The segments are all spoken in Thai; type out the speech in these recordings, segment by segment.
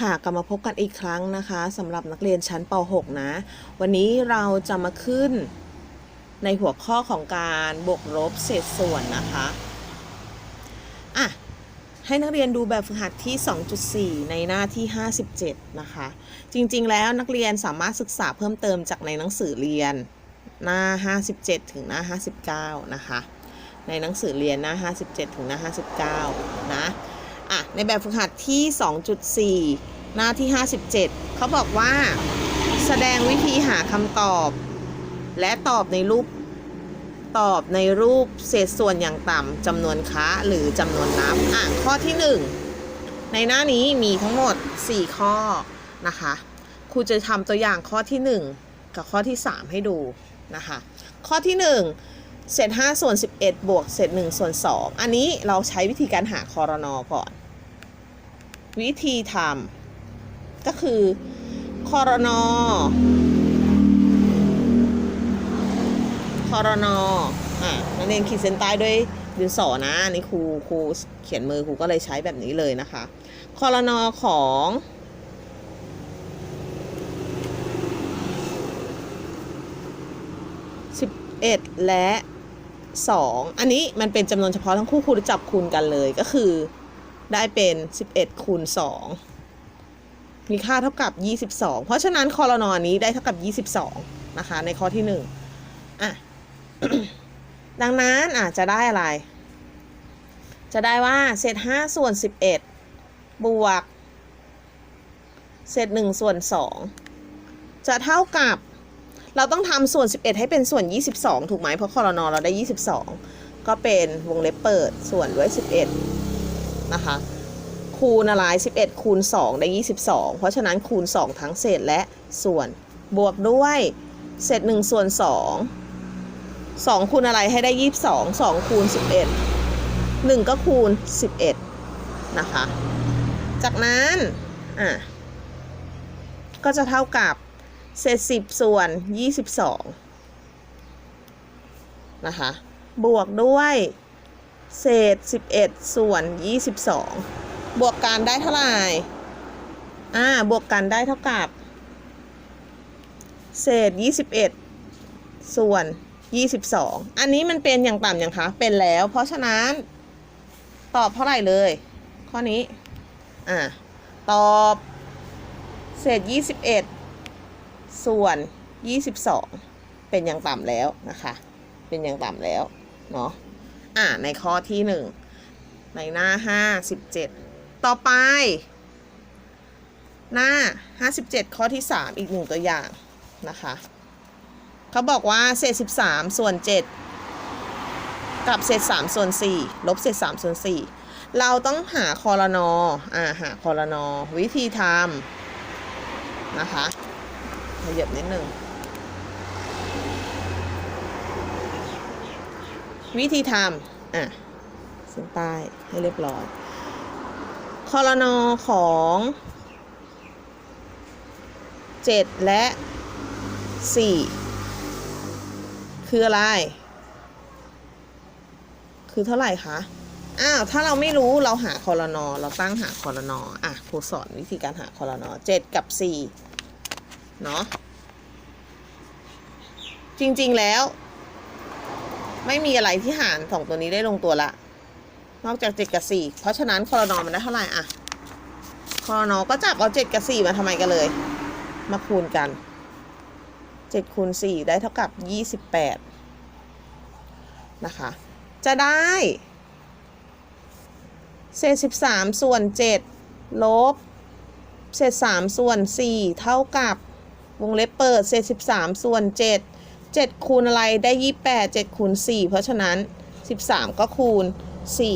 ค่ะกลับมาพบกันอีกครั้งนะคะสำหรับนักเรียนชั้นป .6 นะ วันนี้เราจะมาขึ้นในหัวข้อของการบวกลบเศษส่วนนะคะอะให้นักเรียนดูแบบฝึกหัดที่ 2.4 ในหน้าที่ 57 นะคะ จริงๆ แล้วนักเรียนสามารถศึกษาเพิ่มเติมจากในหนังสือเรียนหน้า 57 ถึงหน้า 59 นะคะ ในหนังสือเรียนหน้า 57 ถึงหน้า 59 นะ อะในแบบฝึกหัดที่ 2.4 หน้าที่ 57 เขาบอกว่า แสดงวิธีหาคำตอบ และตอบในรูปตอบในรูปเศษส่วนอย่างต่ำจำนวนค้าหรือจำนวนนับอะข้อที่ 1 ในหน้านี้มีทั้งหมด 4 ข้อนะคะครูจะทำตัวอย่างข้อที่ 1 กับข้อที่ 3 ให้ดูนะคะข้อที่ 1 เศษ5ส่วน11 บวกเศษ1ส่วน2 อันนี้เราใช้วิธีการหาคอรนอก่อน วิธีทำก็คือคอรนอคอรนออะนักเรียนขีดเส้นใต้ด้วยดินสอนะอันนี่ครูครูเขียนมือครูก็เลยใช้แบบนี้เลยนะคะคอรนอของ11และ2อันนี้มันเป็นจำนวนเฉพาะทั้งคู่ครูจะจับคูณกันเลยก็คือ ได้เป็น 11 คูณ 2 มีค่าเท่ากับ 22 เพราะฉะนั้นคอรนอนี้ได้เท่ากับ 22 นะคะ ในข้อที่ 1 อะ ดังนั้นอะจะได้อะไร จะได้ว่าเศษ5ส่วน 11 บวก เศษ1ส่วน 2 จะเท่ากับเราต้องทำส่วน 11 ให้เป็นส่วน 22 ถูกไหมเพราะคอรนอเราได้ 22 ก็เป็นวงเล็บเปิดส่วนด้วย 11 นะคะ คูณอะไร 11 คูณ 2 ได้ 22 เพราะฉะนั้นคูณ 2 ทั้งเศษและส่วนบวกด้วยเศษ1ส่วน 2 2 คูณอะไรให้ได้ 22 2 คูณ 11 1 ก็คูณ 11 นะคะ จากนั้น อะ ก็จะเท่ากับเศษ 10 ส่วน 22 นะคะ บวกด้วย เศษ 11 ส่วน 22 บวกกันได้เท่าไหร่ อ่า บวกกันได้เท่ากับ เศษ 21 ส่วน 22 อันนี้มันเป็นอย่างต่ำอย่างคะ เป็นแล้ว เพราะฉะนั้น ตอบเท่าไหร่เลย ข้อนี้ อ่า ตอบ เศษ 21 ส่วน 22 เป็นอย่างต่ำแล้วนะคะ เป็นอย่างต่ำแล้ว เนาะ อ่าในข้อที่1ในหน้า57ต่อไป หน้า57ข้อที่3อีกหนึ่งตัวอย่างนะคะเขาบอกว่าเศษ13ส่วน7กับเศษ3ส่วน4ลบเศษ3ส่วน4เราต้องหาคอรนออ่าหาคอรนอวิธีทำนะคะขยับนิดหนึ่ง วิธีทำอะเส้นใต้ให้เรียบร้อยคอรนอของ7และ4คืออะไร คือเท่าไหร่คะ อ้าว ถ้าเราไม่รู้เราหาคอรนอเราตั้งหาคอรนออะครูสอนวิธีการหาคอรนอ7กับ4เนาะจริง ๆ แล้ว ไม่มีอะไรที่หารสองตัวนี้ได้ลงตัวละ นอกจาก7กับ4เพราะฉะนั้นคอรนอมันได้เท่าไหร่อะคอรนอก็จับเอา7กับ4มาทำไมกันเลย มาคูณกัน7คูณ4ได้เท่ากับ28นะคะ จะได้เศษ13ส่วน7ลบเศษ3ส่วน4เท่ากับวงเล็บเปิดเศษ13ส่วน7 7 คูณอะไรได้ 28 7 คูณ 4 เพราะฉะนั้น 13 ก็คูณ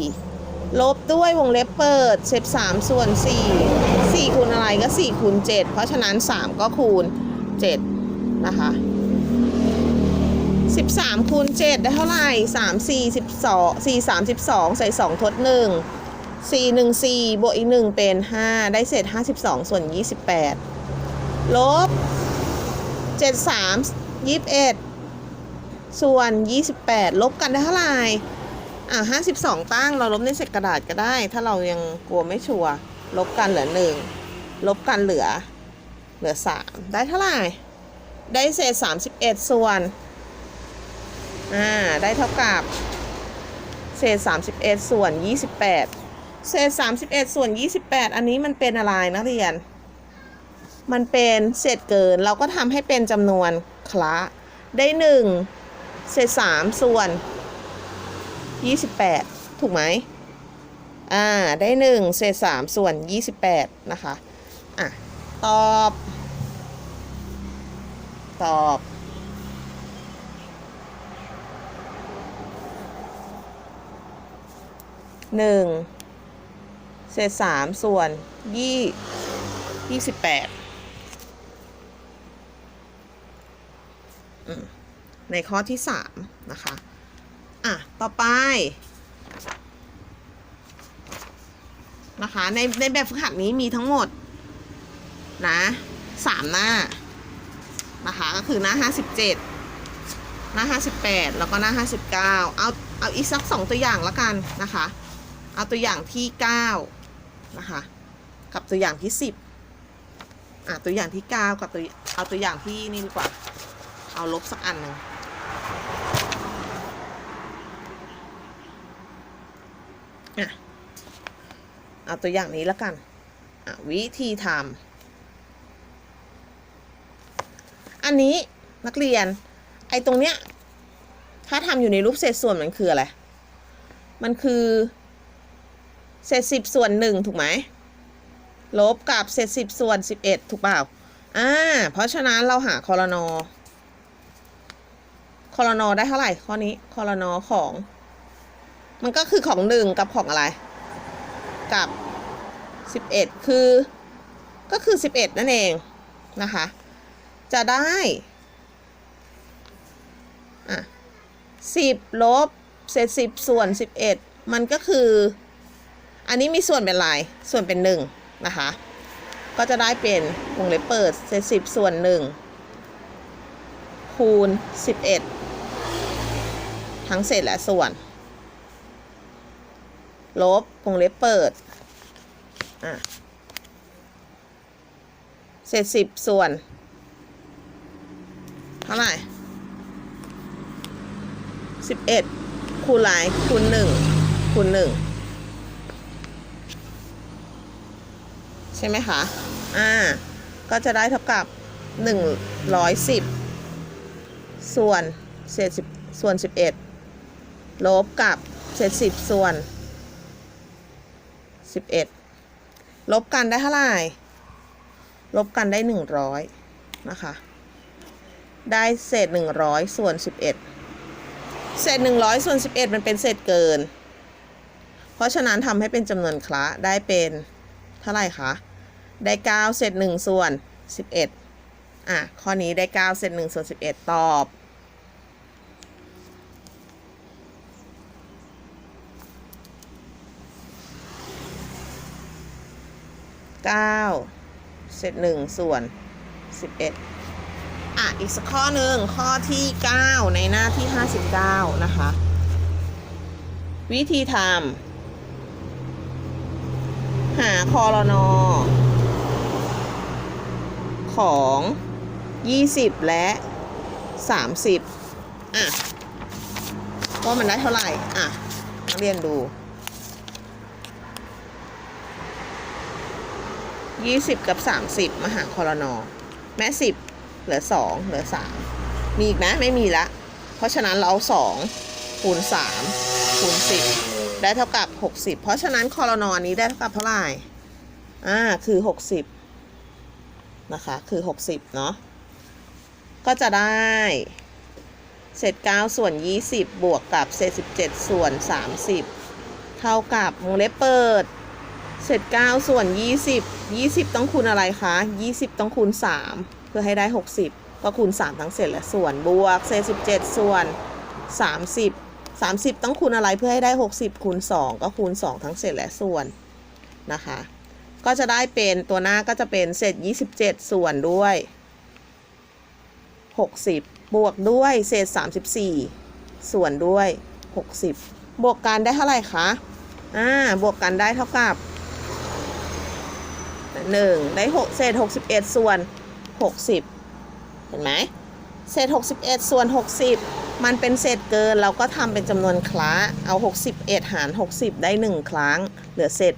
4 ลบด้วยวงเล็บเปิดเศษ3ส่วน 4 4 คูณอะไรก็ 4 คูณ 7 เพราะฉะนั้น 3 ก็คูณ 7 นะคะ 13 คูณ 7 ได้เท่าไหร่ 3 4 12 4 32 ใส่ 2 ทด 1 4 1 4 บวกอีก 1 เป็น 5 ได้เศษ 52 ส่วน 28 ลบ 7 3 21 ส่วน 28 ลบกันได้เท่าไหร่อะ52 ตั้งเราลบในเศษกระดาษก็ได้ ถ้าเรายังกลัวไม่ชัวร์ลบกันเหลือ 1 ลบกันเหลือ เหลือสามได้เท่าไหร่ ได้เศษสามสิบเอ็ดส่วน อ่า ได้เท่ากับ เศษสามสิบเอ็ดส่วนยี่สิบแปดเศษสามสิบเอ็ดส่วนยี่สิบแปดอันนี้มันเป็นอะไรนักเรียน มันเป็นเศษเกิน เราก็ทำให้เป็นจำนวนคละได้หนึ่ง เศษสามส่วนยี่สิบแปดถูกไหมอ่า ได้หนึ่งเศษสามส่วนยี่สิบแปดนะคะ อะ ตอบ ตอบหนึ่งเศษสามส่วนยี่ยี่สิบแปดอืม ในข้อที่สามนะคะ อะ ต่อไปนะคะในในแบบฝึกหัดนี้มีทั้งหมดนะสามหน้านะคะก็คือหน้าห้าสิบเจ็ดหน้าห้าสิบแปดแล้วก็หน้าห้าสิบเก้าเอาเอาอีกสักสองตัวอย่างละกันนะคะ เอาตัวอย่างที่เก้านะคะ กับตัวอย่างที่สิบอะตัวอย่างที่เก้ากับตัวเอาตัวอย่างที่นี่ดีกว่า เอาลบสักอันหนึ่งอะ เอาตัวอย่างนี้ละกันวิธีทำอันนี้นักเรียน ไอ้ตรงเนี้ย ถ้าทำอยู่ในรูปเศษส่วนมันคืออะไร มันคือเศษสิบส่วนหนึ่งถูกไหม ลบกับเศษสิบส่วนสิบเอ็ดถูกเปล่า อ่า เพราะฉะนั้นเราหาคอรนอคอรนอได้เท่าไหร่ข้อนี้คอรนอของ มันก็คือของหนึ่งกับของอะไร กับสิบเอ็ดคือก็คือสิบเอ็ดนั่นเองนะคะ จะได้อะสิบลบเศษสิบส่วนสิบเอ็ดมันก็คือ อันนี้มีส่วนเป็นลายส่วนเป็นหนึ่งนะคะ ก็จะได้เป็นวงเล็บเปิดเศษสิบส่วนหนึ่งคูณสิบเอ็ดทั้งเศษและส่วน ลบวงเล็บเปิด อะ เศษสิบส่วน เท่าไหร่สิบเอ็ดคูณหลายคูณหนึ่งคูณหนึ่งใช่ไหมคะ อ่า ก็จะได้เท่ากับหนึ่งร้อยสิบส่วนเศษสิบส่วนสิบเอ็ดลบกับเศษสิบส่วน สิบเอ็ดลบกันได้เท่าไหร่ ลบกันได้หนึ่งร้อยนะคะ ได้เศษหนึ่งร้อยส่วนสิบเอ็ดเศษหนึ่งร้อยส่วนสิบเอ็ดมันเป็นเศษเกิน เพราะฉะนั้นทำให้เป็นจำนวนคละได้เป็นเท่าไหร่คะ ได้เก้าเศษหนึ่งส่วนสิบเอ็ดอะ ข้อนี้ได้เก้าเศษหนึ่งส่วนสิบเอ็ดตอบ เก้าเศษหนึ่งส่วนสิบเอ็ดอะ อีกสักข้อหนึ่งข้อที่9ในหน้าที่59นะคะ วิธีทำหาคอรนอของ20และ30อะว่ามันได้เท่าไหร่ อะเรียนดู 20 กับ 30มาหาคอรนอแม่ 10 เหลือสองเหลือสามมีอีกไหมไม่มีละ เพราะฉะนั้นเราเอาสองคูณสามคูณสิบได้เท่ากับหกสิบเพราะฉะนั้นคอรนอนี้ได้เท่ากับเท่าไหร่อ่าคือหกสิบนะคะ คือหกสิบเนาะก็จะได้เศษเก้าส่วนยี่สิบบวกกับเศษสิบเจ็ดส่วนสามสิบเท่ากับวงเล็บเปิด เศษเก้าส่วนยี่สิบยี่สิบต้องคูณอะไรคะยี่สิบต้องคูณสามเพื่อให้ได้ 60 ก็คูณ 3 ทั้งเศษและส่วนบวกเศษ17 ส่วน 30 30 ต้องคูณอะไรเพื่อให้ได้ 60 คูณ 2 ก็คูณ 2 ทั้งเศษและส่วนนะคะ ก็จะได้เป็นตัวหน้าก็จะเป็นเศษ 27 ส่วนด้วย 60 บวกด้วยเศษ 34 ส่วนด้วย 60 บวกกันได้เท่าไหร่คะ อ่า บวกกันได้เท่ากับ 1 ได้6เศษ 61 ส่วน 60 เห็นไหมเศษ 61 ส่วน 60 มันเป็นเศษเกินเราก็ทำเป็นจำนวนคละเอา 61 หาร 60 ได้ 1 ครั้ง เหลือเศษ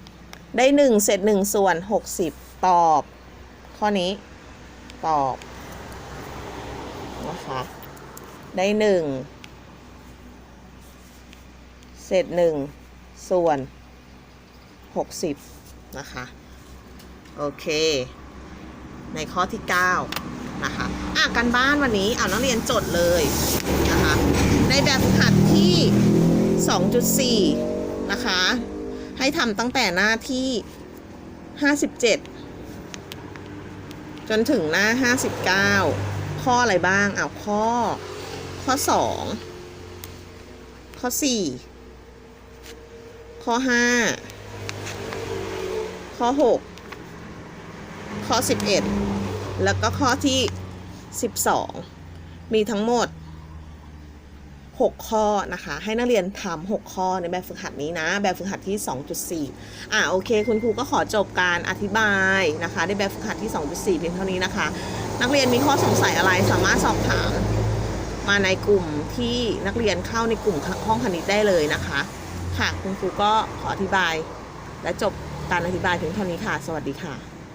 1 ได้ 1 เศษ 1 ส่วน 60 ตอบ ข้อนี้ตอบนะคะได้ 1 เศษ 1 ส่วน 60 นะคะ โอเค ในข้อที่ 9 นะคะ อะกันบ้านวันนี้เอานักเรียนจดเลยนะคะ ในแบบฝึกหัดที่ 2.4 นะคะ ให้ทำตั้งแต่หน้าที่ 57 จนถึงหน้า 59 ข้ออะไรบ้างเอาข้อ ข้อ 2 ข้อ 4 ข้อ 5 ข้อ 6 ข้อ 11 แล้วก็ข้อที่ 12 มีทั้งหมด 6 ข้อนะคะ ให้นักเรียนทำ6ข้อในแบบฝึกหัดนี้นะ แบบฝึกหัดที่ 2.4 อะโอเค คุณครูก็ขอจบการอธิบายนะคะ ในแบบฝึกหัดที่ 2.4 เพียงเท่านี้นะคะ นักเรียนมีข้อสงสัยอะไรสามารถสอบถามมาในกลุ่มที่นักเรียนเข้าในกลุ่มห้องคณิตได้เลยนะคะ ค่ะ คุณครูก็ขออธิบาย และจบการอธิบายเพียงเท่านี้ค่ะ สวัสดีค่ะ